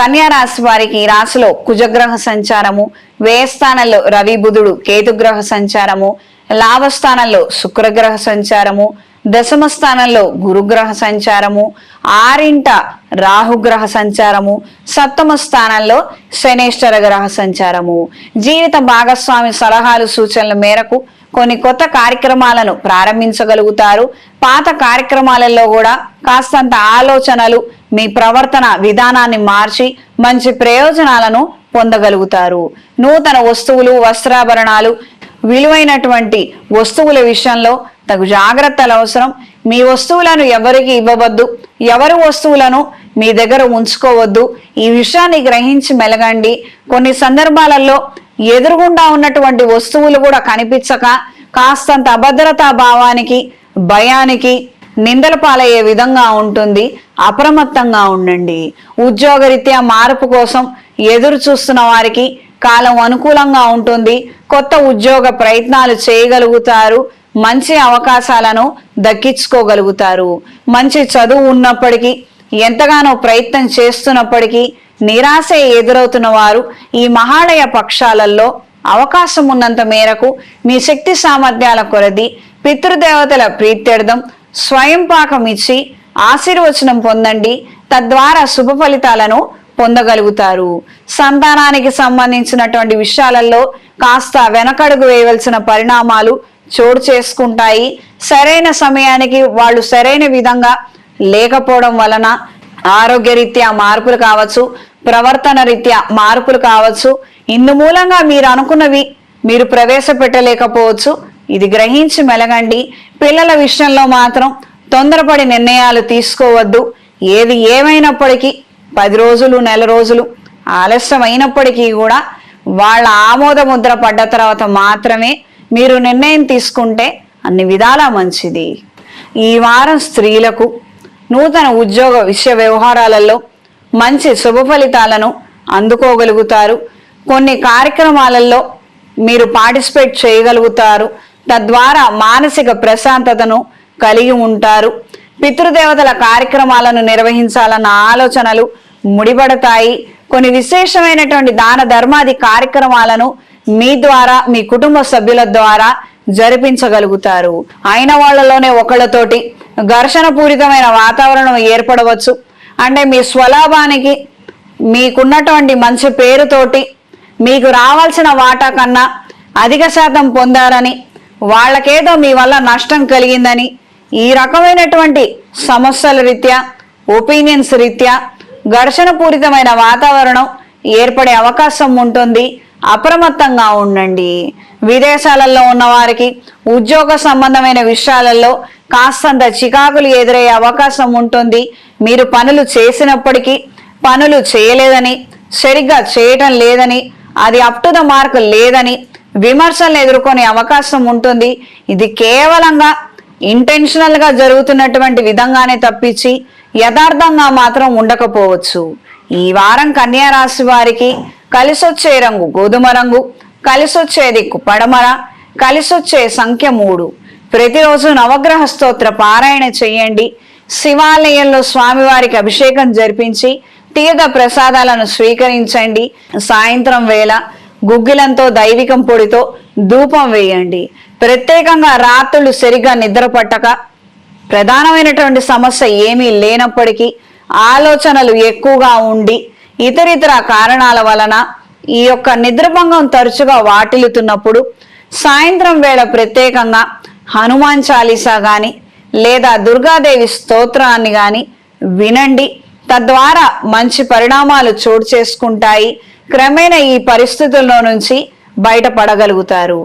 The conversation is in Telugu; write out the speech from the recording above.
కన్యా రాశి వారికి రాశిలో కుజగ్రహ సంచారము వ్యయస్థానంలో రవి బుధుడు కేతుగ్రహ సంచారము లాభస్థానంలో శుక్రగ్రహ సంచారము దశమ స్థానంలో గురుగ్రహ సంచారము ఆరింట రాహుగ్రహ సంచారము సప్తమ స్థానంలో శనేశ్వర గ్రహ సంచారము. జీవిత భాగస్వామి సలహాలు సూచనల మేరకు కొన్ని కొత్త కార్యక్రమాలను ప్రారంభించగలుగుతారు. పాత కార్యక్రమాలలో కూడా కాస్తంత ఆలోచనలు మీ ప్రవర్తన విధానాన్ని మార్చి మంచి ప్రయోజనాలను పొందగలుగుతారు. నూతన వస్తువులు వస్త్రాభరణాలు విలువైనటువంటి వస్తువుల విషయంలో తగు జాగ్రత్తలు అవసరం. మీ వస్తువులను ఎవరికి ఇవ్వవద్దు. ఎవరు వస్తువులను మీ దగ్గర ఉంచుకోవద్దు. ఈ విషయాన్ని గ్రహించి మెలగండి. కొన్ని సందర్భాలలో ఎదురుగుండా ఉన్నటువంటి వస్తువులు కూడా కనిపించక కాస్తంత అభద్రతా భావానికి భయానికి నిందల పాలయ్యే విధంగా ఉంటుంది. అప్రమత్తంగా ఉండండి. ఉద్యోగరీత్యా మార్పు కోసం ఎదురు చూస్తున్న వారికి కాలం అనుకూలంగా ఉంటుంది. కొత్త ఉద్యోగ ప్రయత్నాలు చేయగలుగుతారు. మంచి అవకాశాలను దక్కించుకోగలుగుతారు. మంచి చదువు ఉన్నప్పటికీ ఎంతగానో ప్రయత్నం చేస్తున్నప్పటికీ నిరాశ ఎదురవుతున్న వారు ఈ మహాలయ పక్షాలలో అవకాశం ఉన్నంత మేరకు మీ శక్తి సామర్థ్యాల కొరది పితృదేవతల ప్రీత్యర్థం స్వయం పాకం ఇచ్చి ఆశీర్వచనం పొందండి. తద్వారా శుభ ఫలితాలను పొందగలుగుతారు. సంతానానికి సంబంధించినటువంటి విషయాలలో కాస్త వెనకడుగు వేయవలసిన పరిణామాలు చోటు చేసుకుంటాయి. సరైన సమయానికి వాళ్ళు సరైన విధంగా లేకపోవడం వలన ఆరోగ్యరీత్యా మార్పులు కావచ్చు ప్రవర్తన రీత్యా మార్పులు కావచ్చు. ఇందు మూలంగా మీరు అనుకున్నవి మీరు ప్రవేశపెట్టలేకపోవచ్చు. ఇది గ్రహించి మెలగండి. పిల్లల విషయంలో మాత్రం తొందరపడి నిర్ణయాలు తీసుకోవద్దు. ఏది ఏమైనప్పటికీ పది రోజులు నెల రోజులు ఆలస్యం అయినప్పటికీ కూడా వాళ్ళ ఆమోద ముద్ర పడ్డ తర్వాత మాత్రమే మీరు నిర్ణయం తీసుకుంటే అన్ని విధాలా మంచిది. ఈ వారం స్త్రీలకు నూతన ఉద్యోగ విషయ వ్యవహారాలలో మంచి శుభ ఫలితాలను అందుకోగలుగుతారు. కొన్ని కార్యక్రమాలలో మీరు పార్టిసిపేట్ చేయగలుగుతారు. తద్వారా మానసిక ప్రశాంతతను కలిగి ఉంటారు. పితృదేవతల కార్యక్రమాలను నిర్వహించాలన్న ఆలోచనలు ముడిపడతాయి. కొన్ని విశేషమైనటువంటి దాన ధర్మాది కార్యక్రమాలను మీ ద్వారా మీ కుటుంబ సభ్యుల ద్వారా జరిపించగలుగుతారు. అయిన వాళ్ళలోనే ఒకళ్ళతోటి ఘర్షణ పూరితమైన వాతావరణం ఏర్పడవచ్చు. అంటే మీ స్వలాభానికి మీకున్నటువంటి మంచి పేరుతోటి మీకు రావాల్సిన వాటా కన్నా అధిక శాతం పొందారని వాళ్ళకేదో మీ వల్ల నష్టం కలిగిందని ఈ రకమైనటువంటి సమస్యల రీత్యా ఒపీనియన్స్ రీత్యా ఘర్షణ పూరితమైన వాతావరణం ఏర్పడే అవకాశం ఉంటుంది. అప్రమత్తంగా ఉండండి. విదేశాలలో ఉన్న వారికి ఉద్యోగ సంబంధమైన విషయాలలో కాస్తంత చికాకులు ఎదురయ్యే అవకాశం ఉంటుంది. మీరు పనులు చేసినప్పటికీ పనులు చేయలేదని సరిగ్గా చేయటం లేదని అది అప్ టు ద మార్క్ లేదని విమర్శలను ఎదుర్కొనే అవకాశం ఉంటుంది. ఇది కేవలంగా ఇంటెన్షనల్గా జరుగుతున్నటువంటి విధంగానే తప్పించి యథార్థంగా మాత్రం ఉండకపోవచ్చు. ఈ వారం కన్యారాశి వారికి కలిసొచ్చే రంగు గోధుమ రంగు కలిసొచ్చే దిక్కు పడమర కలిసొచ్చే సంఖ్య మూడు. ప్రతిరోజు నవగ్రహ స్తోత్ర పారాయణ చేయండి. శివాలయంలో స్వామివారికి అభిషేకం జరిపించి తీర్థ ప్రసాదాలను స్వీకరించండి. సాయంత్రం వేళ గుగ్గిలంతో దైవికం పొడితో ధూపం వేయండి. ప్రత్యేకంగా రాత్రులు సరిగా నిద్ర పట్టక ప్రధానమైనటువంటి సమస్య ఏమీ లేనప్పటికీ ఆలోచనలు ఎక్కువగా ఉండి ఇతరితర కారణాల వలన ఈ యొక్క నిద్రభంగం తరచుగా వాటిల్లుతున్నప్పుడు సాయంత్రం వేళ ప్రత్యేకంగా హనుమాన్ చాలీసా కానీ లేదా దుర్గాదేవి స్తోత్రాన్ని కానీ వినండి. తద్వారా మంచి పరిణామాలు చోటు చేసుకుంటాయి. క్రమేణా ఈ పరిస్థితుల్లో నుంచి బయటపడగలుగుతారు.